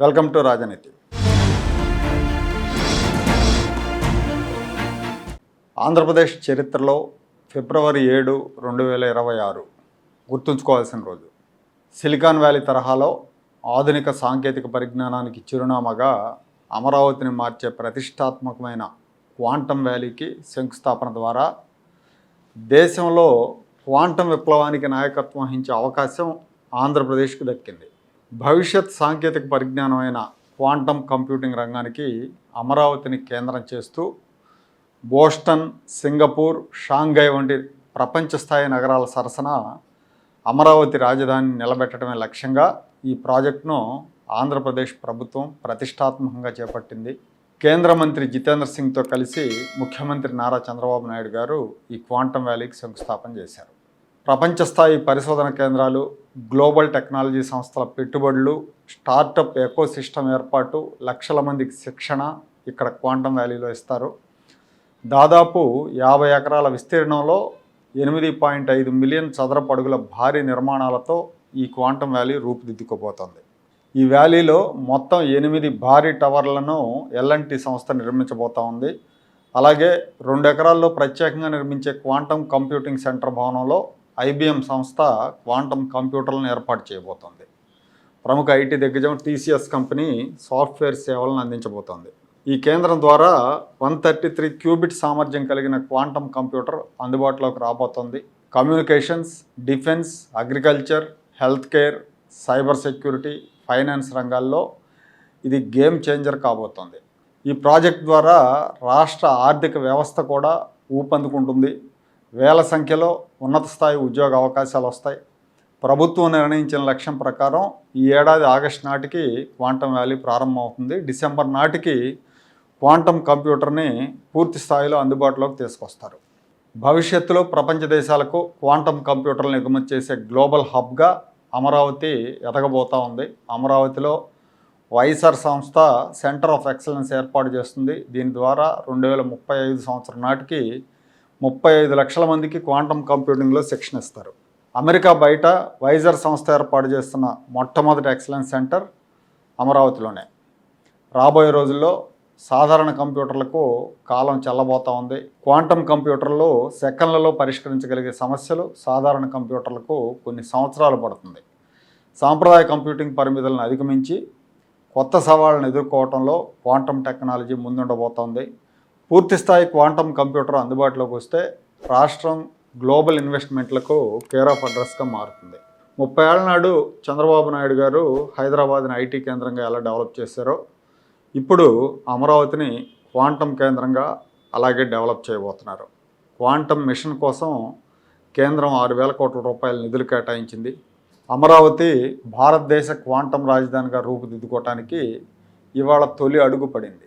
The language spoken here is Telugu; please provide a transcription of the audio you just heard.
వెల్కమ్ టు రాజనీతి. ఆంధ్రప్రదేశ్ చరిత్రలో ఫిబ్రవరి ఏడు రెండు వేల ఇరవై ఆరు గుర్తుంచుకోవాల్సిన రోజు. సిలికాన్ వ్యాలీ తరహాలో ఆధునిక సాంకేతిక పరిజ్ఞానానికి చిరునామాగా అమరావతిని మార్చే ప్రతిష్టాత్మకమైన క్వాంటం వ్యాలీకి శంకుస్థాపన ద్వారా దేశంలో క్వాంటం విప్లవానికి నాయకత్వం వహించే అవకాశం ఆంధ్రప్రదేశ్కు దక్కింది. భవిష్యత్ సాంకేతిక పరిజ్ఞానమైన క్వాంటం కంప్యూటింగ్ రంగానికి అమరావతిని కేంద్రం చేస్తూ బోస్టన్ సింగపూర్ షాంఘై వంటి ప్రపంచ స్థాయి నగరాల సరసన అమరావతి రాజధానిని నిలబెట్టడమే లక్ష్యంగా ఈ ప్రాజెక్టును ఆంధ్రప్రదేశ్ ప్రభుత్వం ప్రతిష్టాత్మకంగా చేపట్టింది. కేంద్ర మంత్రి జితేంద్ర సింగ్తో కలిసి ముఖ్యమంత్రి నారా చంద్రబాబు నాయుడు గారు ఈ క్వాంటం వ్యాలీకి శంకుస్థాపన చేశారు. ప్రపంచ స్థాయి పరిశోధన కేంద్రాలు గ్లోబల్ టెక్నాలజీ సంస్థల పెట్టుబడులు స్టార్టప్ ఎకో సిస్టమ్ ఏర్పాటు లక్షల మందికి శిక్షణ ఇక్కడ క్వాంటం వ్యాలీలో ఇస్తారు. దాదాపు యాభై ఎకరాల విస్తీర్ణంలో ఎనిమిది పాయింట్ ఐదు మిలియన్ చదరపు అడుగుల భారీ నిర్మాణాలతో ఈ క్వాంటం వ్యాలీ రూపుదిద్దుకుపోతుంది. ఈ వ్యాలీలో మొత్తం ఎనిమిది భారీ టవర్లను ఎల్ఎన్టీ సంస్థ నిర్మించబోతా ఉంది. అలాగే రెండు ఎకరాల్లో ప్రత్యేకంగా నిర్మించే క్వాంటం కంప్యూటింగ్ సెంటర్ భవనంలో ఐబిఎం సంస్థ క్వాంటం కంప్యూటర్లను ఏర్పాటు చేయబోతోంది. ప్రముఖ ఐటీ దిగ్గజం టీసీఎస్ కంపెనీ సాఫ్ట్వేర్ సేవలను అందించబోతోంది. ఈ కేంద్రం ద్వారా వన్ థర్టీ త్రీ క్యూబిట్ సామర్థ్యం కలిగిన క్వాంటం కంప్యూటర్ అందుబాటులోకి రాబోతోంది. Communications defence agriculture health care cyber security finance రంగాల్లో ఇది గేమ్ చేంజర్ కాబోతోంది. ఈ ప్రాజెక్ట్ ద్వారా రాష్ట్ర ఆర్థిక వ్యవస్థ కూడా ఊపందుకుంటుంది. వేల సంఖ్యలో ఉన్నత స్థాయి ఉద్యోగ అవకాశాలు వస్తాయి. ప్రభుత్వం నిర్ణయించిన లక్ష్యం ప్రకారం ఈ ఏడాది ఆగస్టు నాటికి క్వాంటం వ్యాలీ ప్రారంభమవుతుంది. డిసెంబర్ నాటికి క్వాంటం కంప్యూటర్ని పూర్తి స్థాయిలో అందుబాటులోకి తీసుకొస్తారు. భవిష్యత్తులో ప్రపంచ దేశాలకు క్వాంటం కంప్యూటర్లను ఎగుమతి చేసే గ్లోబల్ హబ్గా అమరావతి ఎదగబోతూ ఉంది. అమరావతిలో వైఎస్ఆర్ సంస్థ సెంటర్ ఆఫ్ ఎక్సలెన్స్ ఏర్పాటు చేస్తుంది. దీని ద్వారా రెండు వేల ముప్పై ఐదు సంవత్సరం నాటికి ముప్పై ఐదు లక్షల మందికి క్వాంటం కంప్యూటింగ్లో శిక్షణ ఇస్తారు. అమెరికా బయట వైజర్ సంస్థ ఏర్పాటు చేస్తున్న మొట్టమొదటి ఎక్సలెన్స్ సెంటర్ అమరావతిలోనే. రాబోయే రోజుల్లో సాధారణ కంప్యూటర్లకు కాలం చెల్లబోతా ఉంది. క్వాంటం కంప్యూటర్లు సెకండ్లలో పరిష్కరించగలిగే సమస్యలు సాధారణ కంప్యూటర్లకు కొన్ని సంవత్సరాలు పడుతుంది. సాంప్రదాయ కంప్యూటింగ్ పరిమితులను అధిగమించి కొత్త సవాళ్ళను ఎదుర్కోవడంలో క్వాంటం టెక్నాలజీ ముందుండబోతోంది. పూర్తి స్థాయి క్వాంటం కంప్యూటర్ అందుబాటులోకి వస్తే రాష్ట్రం గ్లోబల్ ఇన్వెస్ట్మెంట్లకు కేర్ ఆఫ్ అడ్రస్గా మారుతుంది. ముప్పై ఏళ్ళ నాడు చంద్రబాబు నాయుడు గారు హైదరాబాద్ని ఐటీ కేంద్రంగా ఎలా డెవలప్ చేశారో ఇప్పుడు అమరావతిని క్వాంటం కేంద్రంగా అలాగే డెవలప్ చేయబోతున్నారు. క్వాంటం మిషన్ కోసం కేంద్రం ఆరు వేల కోట్ల రూపాయల నిధులు కేటాయించింది. అమరావతి భారతదేశ క్వాంటం రాజధానిగా రూపుదిద్దుకోవటానికి ఇవాళ తొలి అడుగు పడింది.